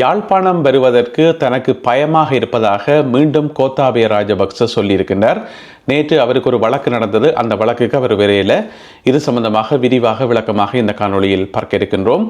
யாழ்ப்பாணம் வருவதற்கு தனக்கு பயமாக இருப்பதாக மீண்டும் கோத்தாபய ராஜபக்ச சொல்லியிருக்கின்றார். நேற்று அவருக்கு ஒரு வழக்கு நடந்தது. அந்த வழக்குக்கு அவர் விரையில். இது சம்பந்தமாக விரிவாக விளக்கமாக இந்த காணொளியில் பார்க்க இருக்கின்றோம்.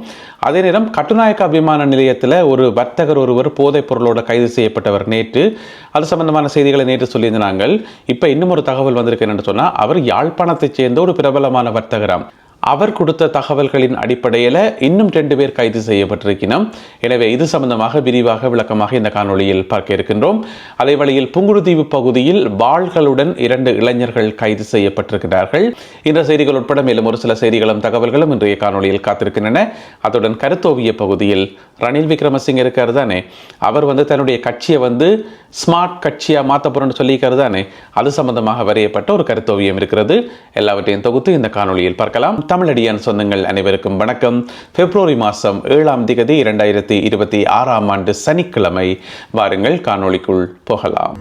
அதே நேரம் கட்டுநாயக்கா விமான நிலையத்தில் ஒரு வர்த்தகர் ஒருவர் போதைப் பொருளோடு கைது செய்யப்பட்டவர் நேற்று. அது சம்பந்தமான செய்திகளை நேற்று சொல்லியிருந்த நாங்கள் இப்போ இன்னும் ஒரு தகவல் வந்திருக்கு என்னென்னு சொன்னால் அவர் யாழ்ப்பாணத்தைச் சேர்ந்த ஒரு பிரபலமான வர்த்தகராம். அவர் கொடுத்த தகவல்களின் அடிப்படையில் இன்னும் ரெண்டு பேர் கைது செய்யப்பட்டிருக்கிறோம் எனவே இது சம்பந்தமாக விரிவாக விளக்கமாக இந்த காணொளியில் பார்க்க இருக்கின்றோம். அதே வழியில் புங்குடுதீவு பகுதியில் வாள்களுடன் இரண்டு இளைஞர்கள் கைது செய்யப்பட்டிருக்கிறார்கள். இந்த செய்திகள் உட்பட மேலும் ஒரு சில செய்திகளும் தகவல்களும் இன்றைய காணொளியில் காத்திருக்கின்றன. அத்துடன் கருத்தோவிய பகுதியில் ரணில் விக்ரமசிங்க இருக்காரு தானே அவர் வந்து தன்னுடைய கட்சியை வந்து ஸ்மார்ட் கட்சியாக மாற்ற போறோம்னு சொல்லியிருக்காரு தானே அது சம்பந்தமாக வரையப்பட்ட ஒரு கருத்தோவியம் இருக்கிறது. எல்லாவற்றையும் தொகுத்து இந்த காணொளியில் பார்க்கலாம். தமிழடியான் சொந்தங்கள் அனைவருக்கும் வணக்கம். பிப்ரவரி மாதம் ஏழாம் திகதி இரண்டாயிரத்தி இருபத்தி ஆறாம் ஆண்டு சனிக்கிழமை. வாருங்கள் காணொளிக்குள் போகலாம்.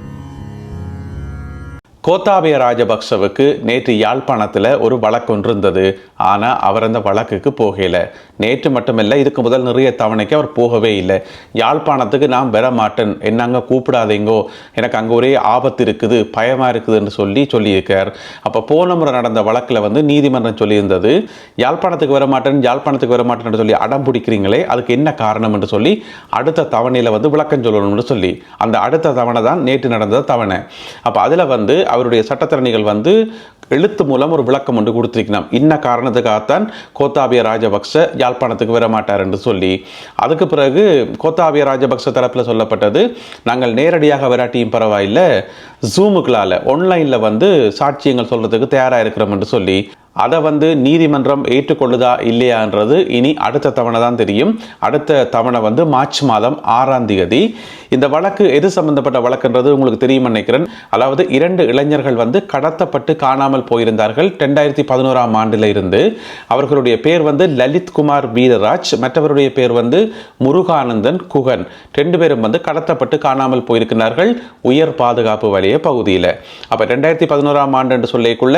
கோத்தாபய ராஜபக்சவுக்கு நேற்று யாழ்ப்பாணத்தில் ஒரு வழக்கொன்று இருந்தது ஆனால் அவர் அந்த வழக்குக்கு போகல. நேற்று மட்டுமில்லை இதுக்கு முதல் நிறைய தவணைக்கு அவர் போகவே இல்லை. யாழ்ப்பாணத்துக்கு நான் வர மாட்டேன் என்ன அங்கே கூப்பிடாதீங்கோ. எனக்கு அங்கே ஒரே ஆபத்து இருக்குது பயமாக இருக்குதுன்னு சொல்லி சொல்லியிருக்கார். அப்போ போன முறை நடந்த வழக்கில் வந்து நீதிமன்றம் சொல்லியிருந்தது யாழ்ப்பாணத்துக்கு வர மாட்டேன் யாழ்ப்பாணத்துக்கு வர மாட்டேன்னு சொல்லி அடம் பிடிக்கிறீங்களே அதுக்கு என்ன காரணம் என்று சொல்லி அடுத்த தவணையில் வந்து விளக்கம் சொல்லணும்னு சொல்லி. அந்த அடுத்த தவணை தான் நேற்று நடந்த தவணை. அப்போ அதில் வந்து அவருடைய சட்டத்திறனிகள் வந்து எழுத்து மூலம் ஒரு விளக்கம் ஒன்று கொடுத்துருக்கணும் இன்ன காரணத்துக்காகத்தான் கோத்தாபிய ராஜபக்ச யாழ்ப்பாணத்துக்கு வரமாட்டார் என்று சொல்லி அதுக்கு பிறகு கோத்தாபிய ராஜபக்ச தரப்பில் சொல்லப்பட்டது நாங்கள் நேரடியாக விராட்டியும் பரவாயில்லை ஜூமுக்களால் ஆன்லைனில் வந்து சாட்சியங்கள் சொல்கிறதுக்கு தயாராக இருக்கிறோம் என்று சொல்லி அதை வந்து நீதிமன்றம் ஏற்றுக்கொள்ளுதா இல்லையான்றது இனி அடுத்த தவணை தான் தெரியும். அடுத்த தவணை வந்து மார்ச் மாதம் ஆறாம் தேதி. இந்த வழக்கு எது சம்பந்தப்பட்ட வழக்குன்றது உங்களுக்கு தெரியும் நினைக்கிறேன். அதாவது இரண்டு இளைஞர்கள் வந்து கடத்தப்பட்டு காணாமல் போயிருந்தார்கள் ரெண்டாயிரத்தி பதினோராம் ஆண்டில் இருந்து. அவர்களுடைய பேர் வந்து லலித் குமார் வீரராஜ் மற்றவருடைய பேர் வந்து முருகானந்தன் குகன். ரெண்டு பேரும் வந்து கடத்தப்பட்டு காணாமல் போயிருக்கிறார்கள் உயர் பாதுகாப்பு வலைய பகுதியில். அப்போ ரெண்டாயிரத்தி பதினோராம் ஆண்டு என்று சொல்லிக்குள்ள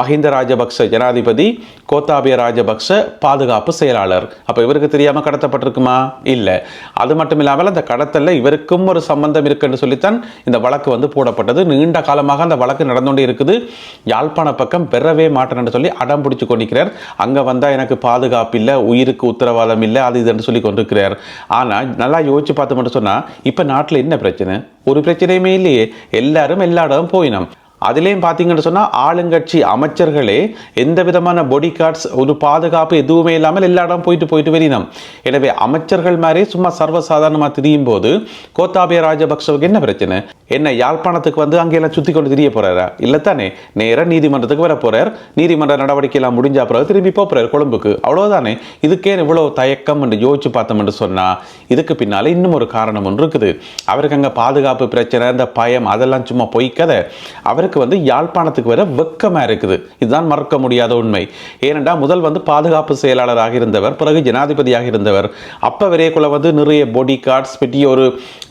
மஹிந்த ராஜபக்ச ஜனாதிபதி கோத்தாபிய ராஜபக்ச பாதுகாப்பு செயலாளர். அப்போ இவருக்கு தெரியாமல் கடத்தப்பட்டிருக்குமா? இல்லை. அது மட்டும் இல்லாமல் அந்த கடத்தலில் இவருக்கும் ஒரு சம்பந்தம் இருக்குன்னு சொல்லித்தான் இந்த வழக்கு வந்து போடப்பட்டது. நீண்ட காலமாக அந்த வழக்கு நடந்துകൊண்டே இருக்குது. யாழ்ப்பாண பக்கம் பெறவே மாட்டேன்னு சொல்லி அடம் பிடிச்சு கொண்டிருக்கிறார். அங்கே வந்தால் எனக்கு பாதுகாப்பு இல்லை உயிருக்கு உத்தரவாதம் இல்லை அது இதுன்னு சொல்லி கொண்டிருக்கிறார். ஆனால் நல்லா யோசிச்சு பார்த்து மட்டும் சொன்னால் இப்போ நாட்டில் என்ன பிரச்சனை? ஒரு பிரச்சனையுமே இல்லையே. எல்லாரும் எல்லா இடமும் போயினோம். அதுலேயும் பார்த்தீங்கன்னு சொன்னால் ஆளுங்கட்சி அமைச்சர்களே எந்த விதமான பொடி கார்ட்ஸ் ஒரு பாதுகாப்பு எதுவுமே இல்லாமல் எல்லா இடம் போயிட்டு போயிட்டு வெளியினம். எனவே அமைச்சர்கள் மாதிரி சும்மா சர்வசாதாரணமாக திரியும் போது கோத்தாபய ராஜபக்சவுக்கு என்ன பிரச்சனை? என்ன யாழ்ப்பாணத்துக்கு வந்து அங்கெல்லாம் சுற்றி கொண்டு திரிய போகிறாரா இல்லை தானே நேராக நீதிமன்றத்துக்கு வர போகிறார் நீதிமன்ற நடவடிக்கையெல்லாம் முடிஞ்ச பிறகு திரும்பி போகிறார் கொழும்புக்கு. அவ்வளோதானே இதுக்கே இவ்வளோ தயக்கம் என்று யோசிச்சு பார்த்தோம் என்று சொன்னால் இதுக்கு பின்னால் இன்னும் ஒரு காரணம் ஒன்று இருக்குது. அவருக்கு அங்கே பாதுகாப்பு பிரச்சனை இந்த பயம் அதெல்லாம் சும்மா பொய்க்கதை. அவருக்கு வந்து யாழ்ப்பாணத்துக்கு வர வெக்கமாக இருக்குது. இதுதான் மறக்க முடியாத உண்மை. ஏனென்றால் முதல் வந்து பாதுகாப்பு செயலாளராக இருந்தவர் பிறகு ஜனாதிபதியாக இருந்தவர். அப்போ வரையக்குள்ள வந்து நிறைய பாடி கார்ட்ஸ் பெரிய ஒரு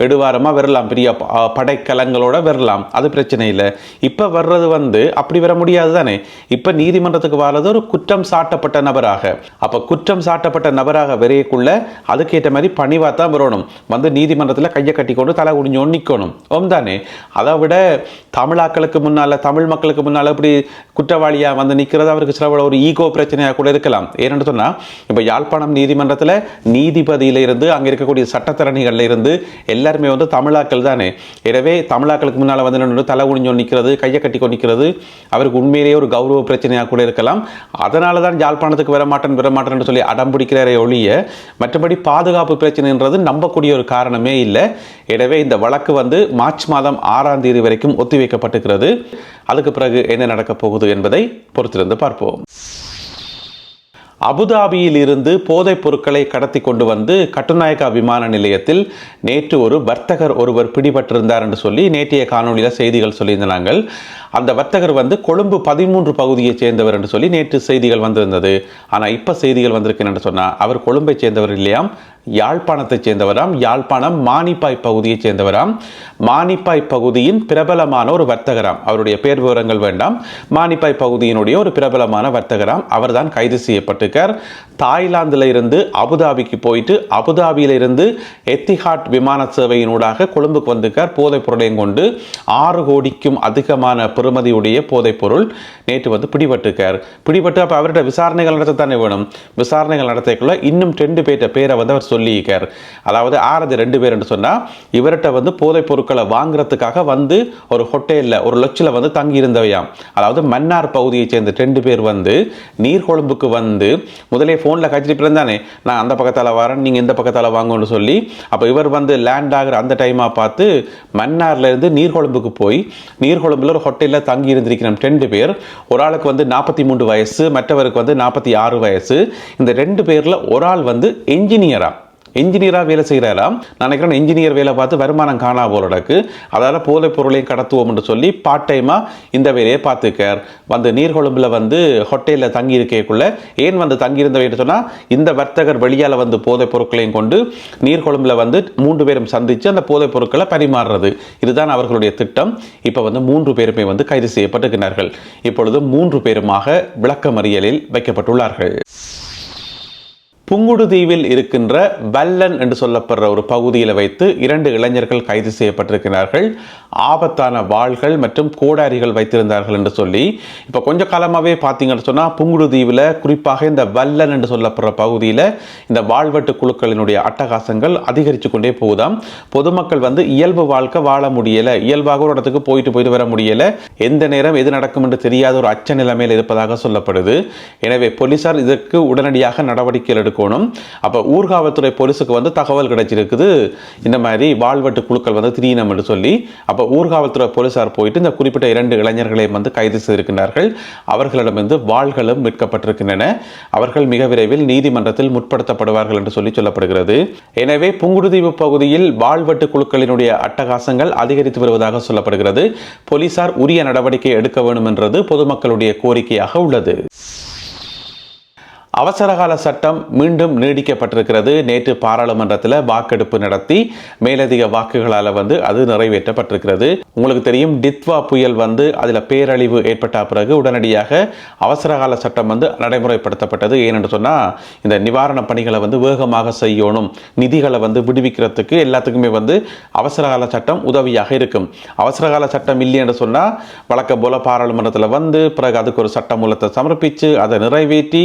எடுவாரமாக வரலாம். பெரிய படைக்கலங்களோட வரலாம். அது பிரச்சனை இல்லை. இப்போ வர்றது வந்து அப்படி வர முடியாது தானே? இப்போ நீதிமன்றத்துக்கு வர்றது ஒரு குற்றம் சாட்டப்பட்ட நபராக. அப்போ குற்றம் சாட்டப்பட்ட நபராக வரையக்குள்ள அதுக்கேற்ற மாதிரி பணிவாக தான் வரணும். வந்து நீதிமன்றத்தில் கையை கட்டி கொண்டு தலை குடிஞ்சோன்னு நிற்கணும் ஓம் தானே? அதை விட தமிழாக்களுக்கு முன்னால் தமிழ் மக்களுக்கு முன்னால் இப்படி குற்றவாளியாக வந்து நிற்கிறது அவருக்கு சில ஒரு ஈகோ பிரச்சனையாக கூட இருக்கலாம். ஏன்னு சொன்னால் இப்போ யாழ்ப்பாணம் நீதிமன்றத்தில் நீதிபதியில் இருந்து அங்கே இருக்கக்கூடிய சட்டத்தரணிகளில் இருந்து எல்லாருமே வந்து தமிழாக்கள் தானே. எனவே தமிழாக்களுக்கு முன்னால் வந்து நின்று தலை குனிஞ்சோ நிற்கிறது கையை கட்டி கொண்டு நிற்கிறது அவருக்கு உண்மையிலேயே ஒரு கௌரவ பிரச்சனையாக கூட இருக்கலாம். அதனால தான் யாழ்ப்பாணத்துக்கு வர மாட்டேன் வர மாட்டேன்னு சொல்லி அடம்பிடிக்கிறாரே ஒழிய மற்றபடி பாதுகாப்பு பிரச்சனைன்றது நம்பக்கூடிய ஒரு காரணமே இல்லை. எனவே இந்த வழக்கு வந்து மார்ச் மாதம் ஆறாம் தேதி வரைக்கும் ஒத்திவைக்கப்பட்டிருக்கிறது. அதுக்கு பிறகு என்ன நடக்கப் போகுது என்பதை பொறுத்திருந்து பார்ப்போம். அபுதாபியில் இருந்து போதைப் பொருட்களை கடத்தி கொண்டு வந்து கட்டுநாயக்கா விமான நிலையத்தில் நேற்று ஒரு வர்த்தகர் ஒருவர் பிடிபட்டிருந்தார் என்று சொல்லி நேற்றைய காணொலியில் செய்திகள் சொல்லியிருந்தாங்க அந்த வர்த்தகர் வந்து கொழும்பு பதிமூன்று பகுதியைச் சேர்ந்தவர் என்று சொல்லி நேற்று செய்திகள் வந்திருந்தது. ஆனால் இப்போ செய்திகள் வந்திருக்கேன் என்று சொன்னால் அவர் கொழும்பை சேர்ந்தவர் இல்லையாம்? யாழ்ப்பாணத்தைச் சேர்ந்தவராம். யாழ்ப்பாணம் மானிப்பாய் பகுதியைச் சேர்ந்தவராம். மானிப்பாய் பகுதியின் பிரபலமான ஒரு வர்த்தகராம். அவருடைய பேர் விவரங்கள் வேண்டாம். மானிப்பாய் பகுதியினுடைய ஒரு பிரபலமான வர்த்தகராம். அவர்தான் கைது செய்யப்பட்டிருக்கார். தாய்லாந்தில் இருந்து அபுதாபிக்கு போயிட்டு அபுதாபியிலிருந்து எத்திஹாட் விமான சேவையினூடாக கொழும்புக்கு வந்திருக்கார். போதைப் பொருளையும் கொண்டு ஆறு கோடிக்கும் அதிகமான பெறுமதியுடைய போதைப் பொருள் நேற்று வந்து பிடிபட்டிருக்கார். பிடிபட்டு அப்போ அவர்கிட்ட விசாரணைகள் நடத்த தானே வேணும்? விசாரணைகள் நடத்தக்குள்ள இன்னும் ரெண்டு பேர்கிட்ட பேரை வந்து அவர் சொல்லியிருக்கார் அதாவது ஆறது ரெண்டு பேர் என்று சொன்னால் இவர்கிட்ட வந்து போதைப் பொருட்களை வாங்குறதுக்காக வந்து ஒரு ஹோட்டலில் ஒரு லொச்சில் வந்து தங்கி இருந்தவையாம் அதாவது மன்னார் பகுதியைச் சேர்ந்த ரெண்டு பேர் வந்து நீர்கொழும்புக்கு வந்து முதலே ஃபோனில் கச்சிட்டு இருந்தானே நான் அந்த பக்கத்தால் வரேன் நீங்கள் இந்த பக்கத்தால் வாங்கன்னு சொல்லி. அப்போ இவர் வந்து லேண்ட் ஆகிற அந்த டைமாக பார்த்து மன்னார்லேருந்து நீர்கொழும்புக்கு போய் நீர்கொழும்புல ஒரு ஹோட்டலில் தங்கி இருந்திருக்கிறோம் ரெண்டு பேர் ஒரு ஆளுக்கு வந்து நாற்பத்தி மூன்று வயசு மற்றவருக்கு வந்து நாற்பத்தி ஆறு வயசு. இந்த ரெண்டு பேரில் ஒரு ஆள் வந்து என்ஜினியராக என்ஜினியராக வேலை செய்கிறாராம் நான் நினைக்கிறேன் என்ஜினியர் வேலை பார்த்து வருமானம் காணா போலடக்கு அதால் போதைப் பொருளையும் கடத்துவோம் என்று சொல்லி பார்ட் டைமாக இந்த வேலையை பார்த்துக்கார் வந்து நீர்கொழும்பில் வந்து ஹோட்டலில் தங்கி இருக்கக்குள்ள ஏன் வந்து தங்கியிருந்தவை சொன்னால் இந்த வர்த்தகர் வெளியால் வந்து போதைப் பொருட்களையும் கொண்டு நீர்கொழும்பில் வந்து மூன்று பேரும் சந்தித்து அந்த போதைப் பொருட்களை பரிமாறுறது. இதுதான் அவர்களுடைய திட்டம். இப்போ வந்து மூன்று பேருமே வந்து கைது செய்யப்பட்டிருக்கிறார்கள். இப்பொழுது மூன்று பேருமாக விளக்கமறியலில் வைக்கப்பட்டுள்ளார்கள். புங்குடுதீவில் இருக்கின்ற வல்லன் என்று சொல்லப்படுற ஒரு பகுதியில் வைத்து இரண்டு இளைஞர்கள் கைது செய்யப்பட்டிருக்கிறார்கள். ஆபத்தான வாள்கள் மற்றும் கோடாரிகள் வைத்திருந்தார்கள் என்று சொல்லி இப்போ கொஞ்ச காலமாகவே பார்த்தீங்கன்னு சொன்னால் புங்குடுதீவில் குறிப்பாக இந்த வல்லன் என்று சொல்லப்படுற பகுதியில் இந்த வாழ்வெட்டு குழுக்களினுடைய அட்டகாசங்கள் அதிகரித்து கொண்டே போகுதாம். பொதுமக்கள் வந்து இயல்பு வாழ்க்கை வாழ முடியலை இயல்பாக ஒரு இடத்துக்கு போயிட்டு போயிட்டு வர முடியலை. எந்த நேரம் எது நடக்கும் என்று தெரியாத ஒரு அச்ச நிலைமையில் இருப்பதாக சொல்லப்படுது. எனவே போலீசார் இதற்கு உடனடியாக நடவடிக்கை இருக்கணும் அப்போ ஊர்காவல்துறை போலீஸுக்கு வந்து தகவல் கிடைச்சிருக்குது. இந்த மாதிரி வாழ்வெட்டு குழுக்கள் வந்து திடீனம் என்று சொல்லி அப்போ ஊர்காவல்துறை போலீஸார் போயிட்டு இந்த குறிப்பிட்ட இரண்டு இளைஞர்களையும் வந்து கைது செய்திருக்கின்றார்கள். அவர்களிடமிருந்து வாள்களும் மீட்கப்பட்டிருக்கின்றன. அவர்கள் மிக விரைவில் நீதிமன்றத்தில் முற்படுத்தப்படுவார்கள் என்று சொல்லி சொல்லப்படுகிறது. எனவே புங்குடுதீவு பகுதியில் வாழ்வெட்டு குழுக்களினுடைய அட்டகாசங்கள் அதிகரித்து வருவதாக சொல்லப்படுகிறது. போலீசார் உரிய நடவடிக்கை எடுக்க வேண்டும் என்றது பொதுமக்களுடைய கோரிக்கையாக உள்ளது. அவசரகால சட்டம் மீண்டும் நீடிக்கப்பட்டிருக்கிறது. நேற்று பாராளுமன்றத்தில் வாக்கெடுப்பு நடத்தி மேலதிக வாக்குகளால் வந்து அது நிறைவேற்றப்பட்டிருக்கிறது. உங்களுக்கு தெரியும் டித்வா புயல் வந்து அதில் பேரழிவு ஏற்பட்ட பிறகு உடனடியாக அவசரகால சட்டம் வந்து நடைமுறைப்படுத்தப்பட்டது. ஏனென்று சொன்னால் இந்த நிவாரண பணிகளை வந்து வேகமாக செய்யணும் நிதிகளை வந்து விடுவிக்கிறதுக்கு எல்லாத்துக்குமே வந்து அவசரகால சட்டம் உதவியாக இருக்கும். அவசரகால சட்டம் இல்லை என்று சொன்னால் வழக்கம் போல பாராளுமன்றத்தில் வந்து பிறகு அதுக்கு ஒரு சட்ட மூலத்தை சமர்ப்பித்து அதை நிறைவேற்றி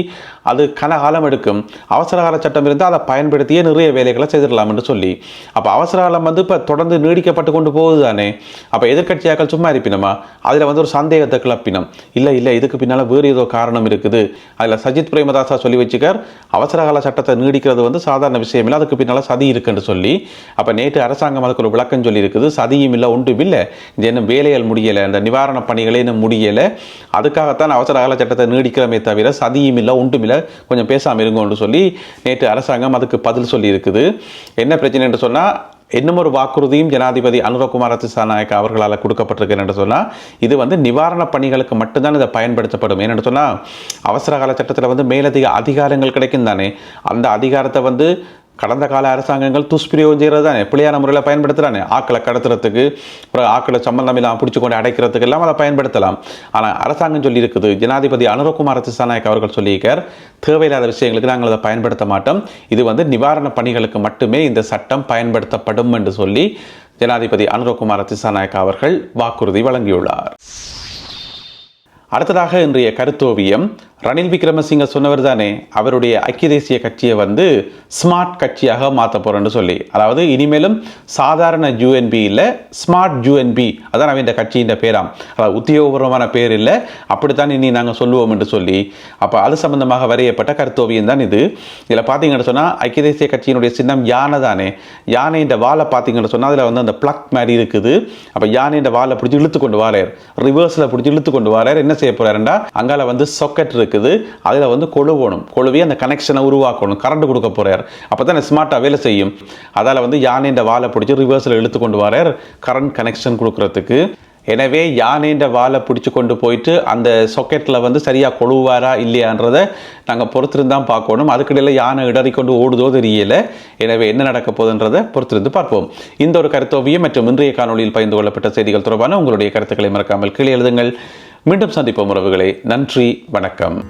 அது கனகாலம் எடுக்கும். அவசரகால சட்டம் இருந்தால் அதை பயன்படுத்தியே நிறைய வேலைகளை செய்திடலாம் என்று சொல்லி. அப்போ அவசரகாலம் வந்து இப்போ தொடர்ந்து நீடிக்கப்பட்டு கொண்டு போகுது தானே. அப்போ எதிர்கட்சியாக்கள் சும்மா இருப்பினமா? அதில் வந்து ஒரு சந்தேகத்தை கிளப்பினம். இல்லை இல்லை இதுக்கு பின்னால் வேறு ஏதோ காரணம் இருக்குது. அதில் சஜித் பிரேமதாசா சொல்லி வச்சுக்கார் அவசரகால சட்டத்தை நீடிக்கிறது வந்து சாதாரண விஷயம் இல்லை அதுக்கு பின்னால் சதி இருக்குன்னு சொல்லி. அப்போ நேற்று அரசாங்கம் அதுக்கு ஒரு விளக்கம் சொல்லியிருக்குது சதியும் இல்லை ஒன்றும் இல்லை. இது இன்னும் வேலைகள் முடியலை அந்த நிவாரண பணிகளே இன்னும் முடியலை. அதுக்காகத்தான் அவசரகால சட்டத்தை நீடிக்கிறமே தவிர சதியும் இல்லை ஒன்றும் இல்லை. கொஞ்சம் பேசாமல் இருங்கன்னு சொல்லி நேற்று அரசாங்கம் அதுக்கு பதில் சொல்லி இருக்குது என்ன பிரச்சனை என்று சொன்னால் இன்னும் ஒரு வாக்குறுதியும் ஜனாதிபதி அனுரகுமார திசாநாயக்க அவர்களால் கொடுக்கப்பட்டிருக்கு என்று சொன்னால் இது வந்து நிவாரணப் பணிகளுக்கு மட்டும்தான் இதை பயன்படுத்தப்படும். ஏன்னு சொன்னால் அவசர கால சட்டத்தில் வந்து மேலதிக அதிகாரங்கள் கிடைக்கும் தானே அந்த அதிகாரத்தை வந்து கடந்த கால அரசாங்கங்கள் துஷ்பிரயோகம் செய்கிறது தானே பிள்ளையான முறையில் பயன்படுத்துகிறானே ஆக்களை கடத்துறதுக்கு அப்புறம் ஆக்களை சம்பந்தம் இல்லாமல் பிடிச்சி கொண்டு அடைக்கிறதுக்கு எல்லாம் அதை பயன்படுத்தலாம். ஆனால் அரசாங்கம் சொல்லி இருக்குது ஜனாதிபதி அனுரகுமார் திசாநாயக் அவர்கள் சொல்லியிருக்கார் தேவையில்லாத விஷயங்களுக்கு நாங்கள் அதை பயன்படுத்த மாட்டோம். இது வந்து நிவாரண பணிகளுக்கு மட்டுமே இந்த சட்டம் பயன்படுத்தப்படும் என்று சொல்லி ஜனாதிபதி அனுரகுமார் திசாநாயக் அவர்கள் வாக்குறுதி வழங்கியுள்ளார். அடுத்ததாக இன்றைய கருத்தோவியம் ரணில் விக்ரமசிங்க சொன்னவர் தானே அவருடைய ஐக்கிய தேசிய கட்சியை வந்து ஸ்மார்ட் கட்சியாக மாற்ற போகிறேன்னு சொல்லி. அதாவது இனிமேலும் சாதாரண ஜூஎன்பி இல்லை ஸ்மார்ட் ஜூஎன்பி அதான் அவன் இந்த கட்சியின் பேராம். அதாவது உத்தியோகபூர்வமான பேர் இல்லை அப்படித்தான் இனி நாங்கள் சொல்லுவோம் என்று சொல்லி. அப்போ அது சம்பந்தமாக வரையப்பட்ட கருத்தோவியம் தான் இது. இதில் பார்த்தீங்கன்னு சொன்னால் ஐக்கிய தேசிய கட்சியினுடைய சின்னம் யானை தானே. யானை இந்த வாழை பார்த்தீங்கன்னு சொன்னால் அதில் வந்து அந்த பிளக் மாதிரி இருக்குது. அப்போ யானை இந்த வாழை பிடிச்சி இழுத்து கொண்டு வாழையர் ரிவர்ஸில் பிடிச்சி இழுத்து கொண்டு வாரார் என்ன செய்ய போறாருண்டா? அங்கால வந்து சொக்கெட் இருக்குது அதில் வந்து கொழுவணும் கொழுவி அந்த கனெக்ஷனை உருவாக்கணும். கரண்ட் கொடுக்க போறார். அப்போ தான் ஸ்மார்ட்டாக வேலை செய்யும். அதால் வந்து யானைன்ற வாழை பிடிச்சி ரிவர்ஸில் இழுத்து கொண்டு வரார். கரண்ட் கனெக்ஷன் கொடுக்குறதுக்கு. எனவே யானைன்ற வாலை பிடிச்சி கொண்டு போயிட்டு அந்த சொக்கெட்டில் வந்து சரியாக கொழுவாரா இல்லையான்றதை நாங்கள் பொறுத்திருந்தான் பார்க்கணும். அதுக்கிடையில் யானை இடறி கொண்டு ஓடுதோ தெரியலை. எனவே என்ன நடக்க போகுதுன்றதை பொறுத்திருந்து பார்ப்போம். இந்த ஒரு கருத்தோவியம் மற்றும் இன்றைய காணொளியில் பகிர்ந்து கொள்ளப்பட்ட செய்திகள் தொடர்பான உங்களுடைய கருத்துக்களை மறக்காமல் கீழே எழுதுங்கள். மீண்டும் சந்திப்போம் உறவுகளே. நன்றி வணக்கம்.